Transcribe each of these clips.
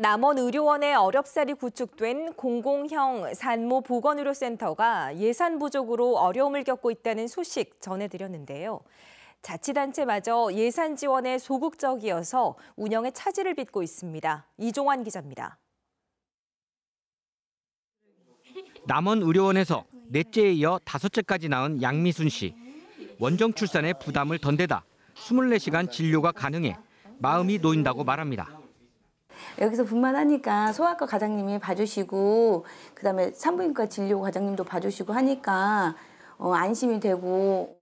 남원 의료원에 어렵사리 구축된 공공형 산모 보건의료센터가 예산 부족으로 어려움을 겪고 있다는 소식 전해드렸는데요. 자치단체마저 예산 지원에 소극적이어서 운영에 차질을 빚고 있습니다. 이종환 기자입니다. 남원 의료원에서 넷째에 이어 다섯째까지 낳은 양미순 씨. 원정 출산에 부담을 던데다 24시간 진료가 가능해 마음이 놓인다고 말합니다. 여기서 분만하니까 소아과 과장님이 봐주시고 그다음에 산부인과 진료 과장님도 봐주시고 하니까 어, 안심이 되고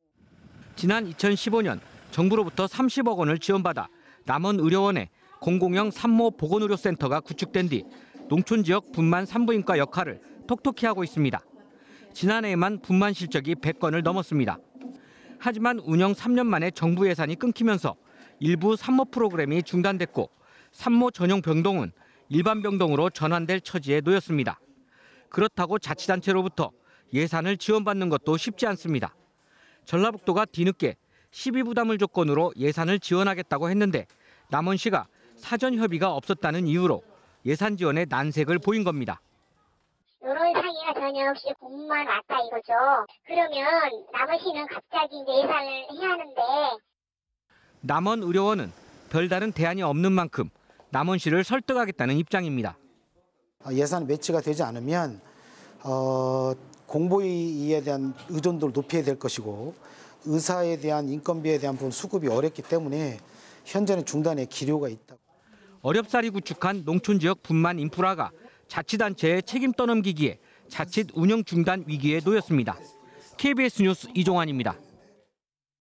지난 2015년 정부로부터 30억 원을 지원받아 남원 의료원에 공공형 산모 보건의료센터가 구축된 뒤 농촌 지역 분만 산부인과 역할을 톡톡히 하고 있습니다. 지난해에만 분만 실적이 100건을 넘었습니다. 하지만 운영 3년 만에 정부 예산이 끊기면서 일부 산모 프로그램이 중단됐고 산모 전용 병동은 일반 병동으로 전환될 처지에 놓였습니다. 그렇다고 자치단체로부터 예산을 지원받는 것도 쉽지 않습니다. 전라북도가 뒤늦게 12부담을 조건으로 예산을 지원하겠다고 했는데 남원시가 사전 협의가 없었다는 이유로 예산 지원에 난색을 보인 겁니다. 이런 상의가 전혀 없이 공만 왔다 이거죠. 그러면 남원시는 갑자기 예산을 해야 하는데 남원 의료원은 별다른 대안이 없는 만큼 남원시를 설득하겠다는 입장입니다. 어, 예산 매치가 되지 않으면 어, 공보위에 대한 의존도를 높여야 될 것이고 의사에 대한 인건비에 대한 부분 수급이 어렵기 때문에 현재는 중단의 기료가 있다. 어렵사리 구축한 농촌 지역 분만 인프라가 자치단체에 책임 떠넘기기에 자칫 운영 중단 위기에 놓였습니다. KBS 뉴스 이종환입니다.